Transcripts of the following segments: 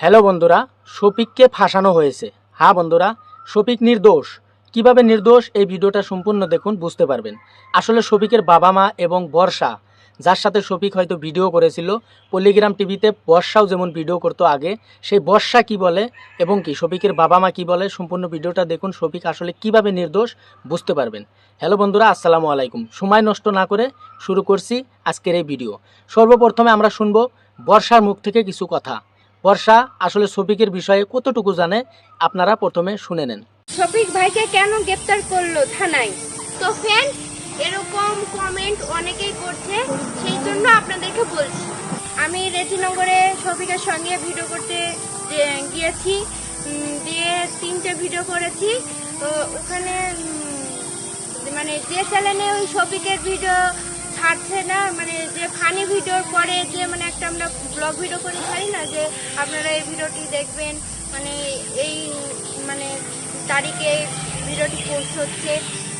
Hello বন্ধুরা, শফিককে ফাঁসানো হয়েছে। হ্যাঁ বন্ধুরা, শফিক নির্দোষ। কীভাবে নির্দোষ? এই ভিডিওটা সম্পূর্ণ দেখুন, বুঝতে পারবেন। আসলে শফিকের বাবা মা এবং বর্ষা যার সাথে শফিক হয়তো ভিডিও করেছিল পল্লিগ্রাম টিভিতে বর্ষাও যেমন ভিডিও করতো আগে, সেই বর্ষা কি বলে এবং কি, শফিকের বাবা মা কি বলে, সম্পূর্ণ ভিডিওটা দেখুন, শফিক আসলে কীভাবে নির্দোষ বুঝতে পারবেন। হ্যালো বন্ধুরা, আসসালামু আলাইকুম। সময় নষ্ট না করে শুরু করছি আজকের এই ভিডিও। সর্বপ্রথমে আমরা শুনব বর্ষার মুখ থেকে কিছু কথা। বর্ষা আসলে শফিকের বিষয়ে কতটুকু জানে, আপনারা প্রথমে শুনে নেন। শফিক ভাইকে কেন গ্রেপ্তার করল থানায়? তো ফ্রেন্ড এরকম কমেন্ট অনেকেই করছে, সেই জন্য আপনাদেরকে বলছি। আমি রেজিনগরে শফিকের সঙ্গে ভিডিও করতে গিয়েছি দিয়ে তিনটে ভিডিও করেছি। তো ওখানে মানে যে চ্যানেলে ওই শফিকের ভিডিও ছাড়ছে না মানে যে ফানি ভিডিওর পরে যে মানে একটা আমরা ব্লগ ভিডিও করে ছাড়ি না যে আপনারা এই ভিডিওটি দেখবেন মানে এই মানে তারিখে ভিডিওটি পোস্ট হচ্ছে।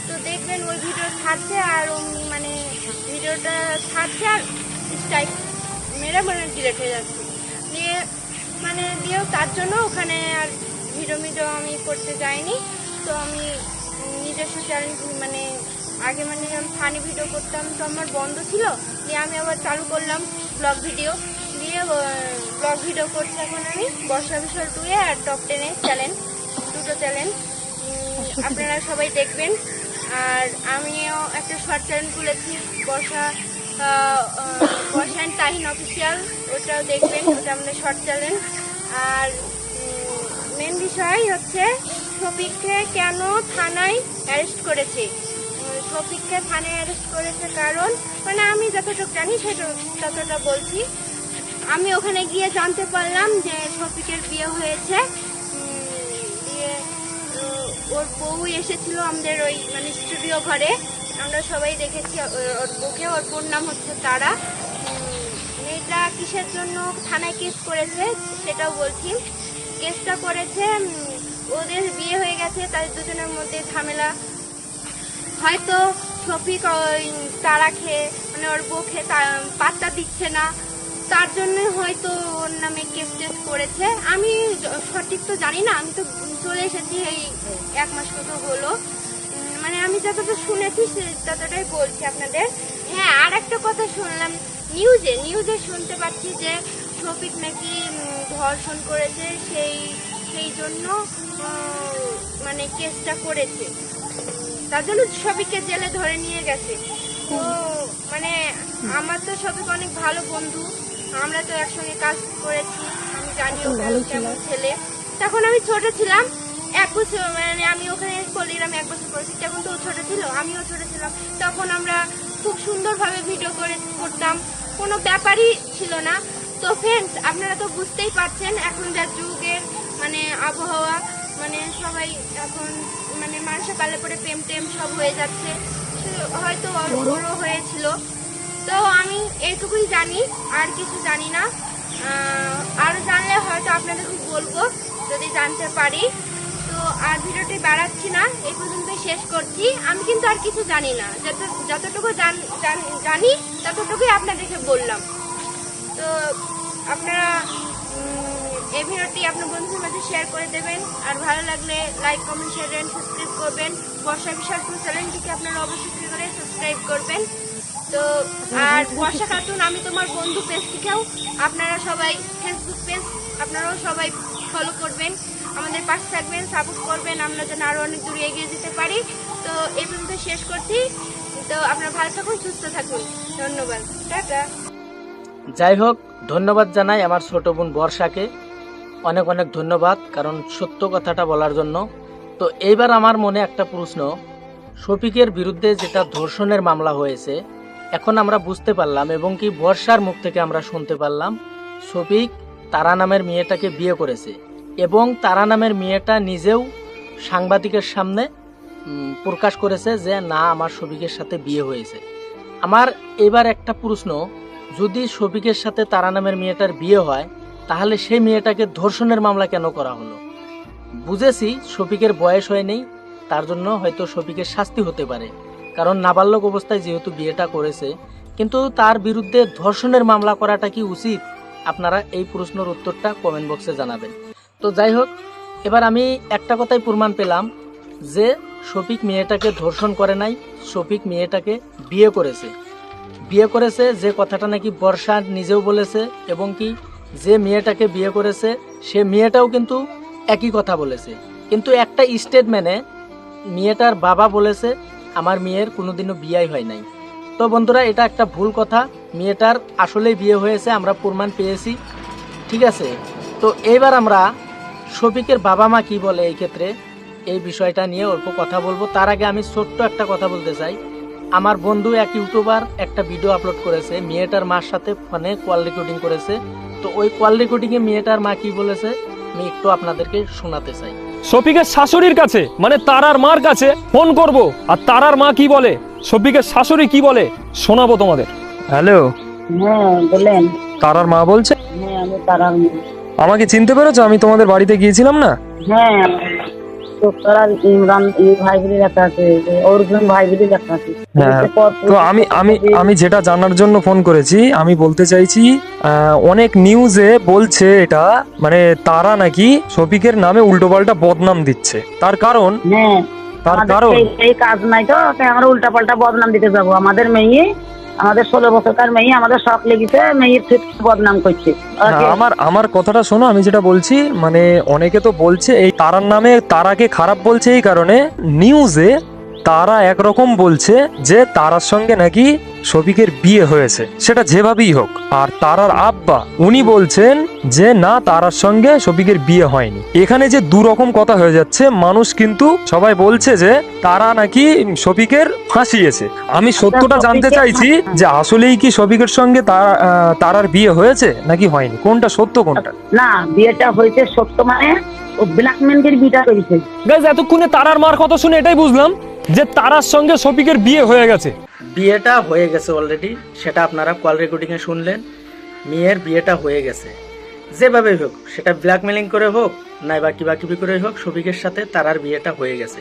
তো দেখবেন ওই ভিডিও ছাড়ছে আর মানে ভিডিওটা ছাড়ছে আর স্ট্রাইক মেরে মানে ডিলেট হয়ে যাচ্ছে। দিয়ে মানে দিয়েও তার জন্য ওখানে আর ভিডিও ভিডিও আমি করতে যাইনি। তো আমি নিজস্ব চ্যানেল মানে আগে মানে যখন ফানি ভিডিও করতাম, তো আমার বন্ধ ছিল। দিয়ে আমি আবার চালু করলাম ব্লগ ভিডিও দিয়ে ব্লগ ভিডিও করছি এখন আমি বর্ষা বিশাল টুয়ে আর টপ টেনে চ্যানেল দুটো চ্যানেল আপনারা সবাই দেখবেন। আর আমিও একটা শর্ট চ্যানেল খুলেছি বর্ষা আহ, আহ, বর্ষা অ্যান্ড তাহিন অফিসিয়াল ওটাও দেখবেন ওটা আমাদের শর্ট চ্যানেল আর মেন বিষয় হচ্ছে শফিককে কেন থানায় অ্যারেস্ট করেছে। শফিককে থানায় অ্যারেস্ট করেছে কারণ মানে আমি যতটুকু জানি সেটা ততটা বলছি। আমি ওখানে গিয়ে জানতে পারলাম যে শফিকের বিয়ে হয়েছে। উম, ওর বউ এসেছিল আমাদের ওই মানে স্টুডিও ঘরে। আমরা সবাই দেখেছি ওর বউকে। ওর বোন নাম হচ্ছে তারা। মেয়েটা কিসের জন্য থানায় কেস করেছে সেটাও বলছি। কেসটা করেছে ওদের বিয়ে হয়ে গেছে, তাদের দুজনের মধ্যে ঝামেলা। হয়তো শফিক ওই তারা খেয়ে মানে ওর বউকে তা- পাত্তা দিচ্ছে না। তার জন্য হয়তো ওর নামে কেস টেস করেছে। আমি সঠিক তো জানি না, আমি তো চলে এসেছি এই এক মাস মতো হলো। মানে আমি যতটা শুনেছি সে- ততটাই বলছি আপনাদের। হ্যাঁ আর একটা কথা শুনলাম নিউজে। নিউজে শুনতে পাচ্ছি যে শফিক নাকি ধর্ষণ করেছে, সেই সেই জন্য মানে কেসটা করেছে। তার জন্য সবিককে জেলে ধরে নিয়ে গেছে। তো মানে আমার তো সবিক অনেক ভালো বন্ধু। আমরা তো একসঙ্গে কাজ করেছি আমি জানি কেমন ছেলে। তখন আমি ছোট ছিলাম এক বছর মানে আমি ওখানে পল্লিগ্রাম এক বছর করেছি তখন তো ছোট ছিল আমিও ছোট ছিলাম। তখন আমরা খুব সুন্দরভাবে ভিডিও করে করতাম কোনো ব্যাপারই ছিল না। তো ফ্রেন্ডস আপনারা তো বুঝতেই পারছেন এখন যা যুগের মানে আবহাওয়া মানে সবাই এখন মানে মানুষের কালে পরে প্রেম টেম সব হয়ে যাচ্ছে। হয়তো বড় হয়েছিল। তো আমি এইটুকুই জানি আর কিছু জানি না। আহ, আরও জানলে হয়তো আপনাদেরকে বলব যদি জানতে পারি। তো আর ভিডিওটি বাড়াচ্ছি না এই পর্যন্তই শেষ করছি। আমি কিন্তু আর কিছু জানি না যত যতটুকু জান- ততটুকুই আপনাদেরকে বললাম। তো আপনারা এই ভিডিওটি আপনার বন্ধুদের মাঝে শেয়ার করে দেবেন। আর ভালো লাগলে লাইক কমেন্ট শেয়ার সাবস্ক্রাইব করবেন। বর্ষা বিশাল টু চ্যানেলটিকে আপনারা অবশ্যই করে সাবস্ক্রাইব করবেন। তো, আর বর্ষা খাতুন, আমি তোমার বন্ধু পেজ থেকেও আপনারা সবাই ফেসবুক পেজ আপনারাও সবাই ফলো করবেন। আমাদের পাশে থাকবেন সাপোর্ট করবেন, আমরা যেন আরও অনেক দূরে এগিয়ে যেতে পারি। তো এই পর্যন্ত শেষ করছি। তো, আপনারা ভালো থাকুন, সুস্থ থাকুন। ধন্যবাদ। টাটা। যাই হোক, ধন্যবাদ জানাই আমার ছোট বোন বর্ষাকে। অনেক অনেক ধন্যবাদ, কারণ সত্য কথাটা বলার জন্য। তো, এইবার আমার মনে একটা প্রশ্ন। শফিকের বিরুদ্ধে যেটা ধর্ষণের মামলা হয়েছে এখন আমরা বুঝতে পারলাম এবং কি বর্ষার মুখ থেকে আমরা শুনতে পারলাম, শফিক তারা নামের মেয়েটাকে বিয়ে করেছে এবং তারা নামের মেয়েটা নিজেও সাংবাদিকের সামনে প্রকাশ করেছে যে, না, আমার শফিকের সাথে বিয়ে হয়েছে। আমার এবার একটা প্রশ্ন, যদি শফিকের সাথে তারা নামের মেয়েটার বিয়ে হয়, তাহলে সেই মেয়েটাকে ধর্ষণের মামলা কেন করা হলো? বুঝেছি, শফিকের বয়স হয়নি, তার জন্য হয়তো শফিকের শাস্তি হতে পারে। কারণ নাবালক অবস্থায় যেহেতু বিয়েটা করেছে, কিন্তু তার বিরুদ্ধে ধর্ষণের মামলা করাটা কি উচিত? আপনারা এই প্রশ্নের উত্তরটা কমেন্ট বক্সে জানাবেন। তো যাই হোক, এবার আমি একটা কথাই প্রমাণ পেলাম যে শফিক মেয়েটাকে ধর্ষণ করে নাই, শফিক মেয়েটাকে বিয়ে করেছে। বিয়ে করেছে যে কথাটা নাকি বর্ষা নিজেও বলেছে এবং কি যে মেয়েটাকে বিয়ে করেছে, সে মেয়েটাও কিন্তু একই কথা বলেছে। কিন্তু একটা স্টেটমেন্টে মেয়েটার বাবা বলেছে আমার মেয়ের কোনোদিনও বিয়াই হয় নাই। তো বন্ধুরা, এটা একটা ভুল কথা। মেয়েটার আসলেই বিয়ে হয়েছে, আমরা প্রমাণ পেয়েছি। ঠিক আছে? তো এইবার আমরা শফিকের বাবা মা কি বলে এই ক্ষেত্রে? এই বিষয়টা নিয়ে অল্প কথা বলব। তার আগে আমি ছোট্ট একটা কথা বলতে চাই। আমার বন্ধু এক ইউটিউবার একটা ভিডিও আপলোড করেছে, মেয়েটার মার সাথে ফোনে কল রেকর্ডিং করেছে। তো ওই কল রেকর্ডিংয়ে মেয়েটার মা কি বলেছে, আমি একটু আপনাদেরকে শোনাতে চাই। শফিকের শাশুড়ির কাছে মানে তারার মার কাছে ফোন করব। আর তারার মা কি বলে? শফিকের শাশুড়ি কি বলে? শোনাবো তোমাদের। হ্যালো? হ্যাঁ বলেন। তারার মা বলছে? হ্যাঁ আমি তারার মেয়ে। আমাকে চিনতে পেরেছ? আমি তোমাদের বাড়িতে গিয়েছিলাম না? হ্যাঁ তারার ইমরান ভাই বলে লেখা আছে অর্জুন ভাই বলে লেখা আছে। হ্যাঁ, তো আমি আমি আমি যেটা জানার জন্য ফোন করেছি আমি বলতে চাইছি অনেক নিউজে বলছে এটা মানে তারা নাকি শফিকের নামে উল্টোপাল্টা বদনাম দিচ্ছে। তার কারণ? হ্যাঁ তার কারণ? সেই কাজ নাই তো আমরা উল্টা পাল্টা বদনাম দিতে যাব। আমাদের মেয়ে আমাদের ষোলো বছরকার মেয়ে আমাদের শখ লেগেছে মেয়ের থেকে বদনাম করছে। হ্যাঁ, আমার আমার কথাটা শোনো আমি যেটা বলছি মানে অনেকে তো বলছে এই তারার নামে তারাকে খারাপ বলছে এই কারণে নিউজে তারা একরকম বলছে যে তারার সঙ্গে নাকি শফিকের বিয়ে হয়েছে। সেটা যেভাবেই হোক। আর তারার আব্বা উনি বলছেন যে না তারার সঙ্গে শফিকের বিয়ে হয়নি। এখানে যে দু রকম কথা হয়ে যাচ্ছে মানুষ কিন্তু সবাই বলছে যে তারা নাকি শফিকের ফাঁসিয়েছে। আমি সত্যটা জানতে চাইছি যে আসলেই কি শফিকের সঙ্গে তারার বিয়ে হয়েছে নাকি হয়নি? কোনটা সত্য কোনটা? না বিয়েটা হয়েছে সত্য মানে ও ব্ল্যাকমেনদের বিটা করেছে। গাইজ এতক্ষণে তারার মার কথা শুনে এটাই বুঝলাম। যে তারার সঙ্গে শফিকের বিয়ে হয়ে গেছে। বিয়েটা হয়ে গেছে অলরেডি সেটা আপনারা কল রেকর্ডিংয়ে শুনলেন। মেয়ের বিয়েটা হয়ে গেছে। যেভাবে হোক, সেটা ব্ল্যাকমেলিং করে হোক নাই বা কিবা কিবি করে হোক, শফিকের সাথে তারার বিয়েটা হয়ে গেছে।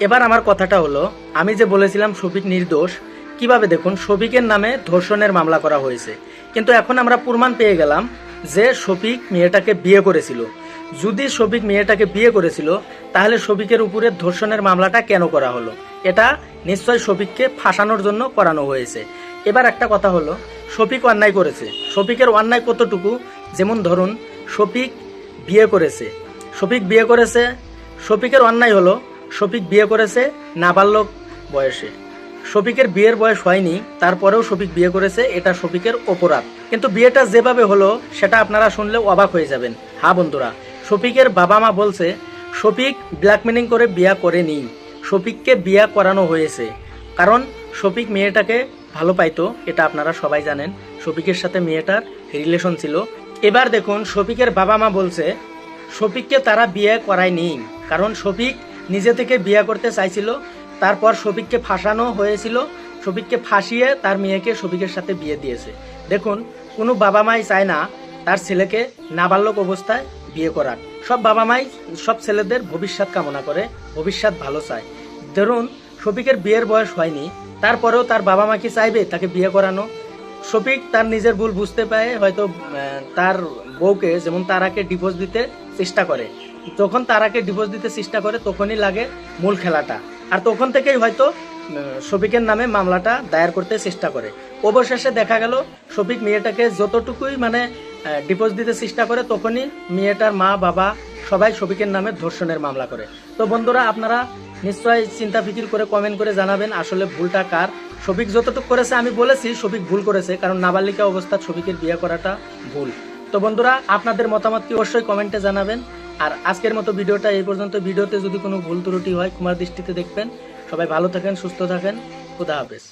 এবার আমার কথাটা হলো, আমি যে বলেছিলাম শফিক নির্দোষ, কীভাবে দেখুন, শফিকের নামে ধর্ষণের মামলা করা হয়েছে। কিন্তু এখন আমরা প্রমাণ পেয়ে গেলাম যে শফিক মেয়েটাকে বিয়ে করেছিল। যদি শফিক মেয়েটাকে বিয়ে করেছিল, তাহলে শফিকের উপরে ধর্ষণের মামলাটা কেন করা হলো? এটা নিশ্চয় শফিককে ফাঁসানোর জন্য করানো হয়েছে। এবার একটা কথা হলো, শফিক অন্যায় করেছে। শফিকের অন্যায় কতটুকু? যেমন ধরুন, শফিক বিয়ে করেছে। শফিক বিয়ে করেছে, শফিকের অন্যায় হলো, শফিক বিয়ে করেছে নাবালক বয়সে। শফিকের বিয়ের বয়স হয়নি, তারপরেও শফিক বিয়ে করেছে, এটা শফিকের অপরাধ। কিন্তু বিয়েটা যেভাবে হলো, সেটা আপনারা শুনলে অবাক হয়ে যাবেন। হ্যাঁ বন্ধুরা শফিকের বাবা মা বলছে, শফিক ব্ল্যাকমেলিং করে বিয়া করেনি। শফিককে বিয়া করানো হয়েছে। কারণ শফিক মেয়েটাকে ভালো পাইতো, এটা আপনারা সবাই জানেন। শফিকের সাথে মেয়েটার রিলেশন ছিল। এবার দেখুন, শফিকের বাবা মা বলছে, শফিককে তারা বিয়ে করায়নি। কারণ শফিক নিজে থেকে বিয়ে করতে চাইছিল, তারপর শফিককে ফাঁসানো হয়েছিল। শফিককে ফাঁসিয়ে তার মেয়েকে শফিকের সাথে বিয়ে দিয়েছে। দেখুন, কোনো বাবা মাই চায় না তার ছেলেকে নাবালক অবস্থায় বিয়ে করার সব বাবা মাই সব ছেলেদের ভবিষ্যৎ কামনা করে, ভবিষ্যৎ ভালো চায়। ধরুন, শফিকের বিয়ের বয়স হয়নি, তারপরেও তার বাবা মা কি চাইবে তাকে বিয়ে করানো? শফিক তার নিজের ভুল বুঝতে পারে হয়তো তার বউকে যেমন তারাকে ডিভোর্স দিতে চেষ্টা করে, যখন তারাকে ডিভোর্স দিতে চেষ্টা করে তখনই লাগে মূল খেলাটা। আর তখন থেকেই হয়তো শফিকের নামে মামলাটা দায়ের করতে চেষ্টা করে। অবশেষে দেখা গেল, শফিক মেয়েটাকে যতটুকুই মানে ডিভোর্স দিতে চেষ্টা করে, তখনই মেয়েটার মা, বাবা সবাই শফিকের নামে ধর্ষণের মামলা করে। তো বন্ধুরা, আপনারা নিশ্চয়ই চিন্তা ফিকির করে কমেন্ট করে জানাবেন আসলে ভুলটা কার। শফিক যতটুকু করেছে, আমি বলেছি শফিক ভুল করেছে, কারণ নাবালিকা অবস্থা শফিকের বিয়ে করাটা ভুল। তো বন্ধুরা, আপনাদের মতামত কি অবশ্যই কমেন্টে জানাবেন। আর আজকের মতো ভিডিওটা এই পর্যন্ত। ভিডিওতে যদি কোনো ভুল ত্রুটি হয়, কুমার দৃষ্টিতে দেখবেন। সবাই ভালো থাকেন, সুস্থ থাকেন। খুদা হাফেজ।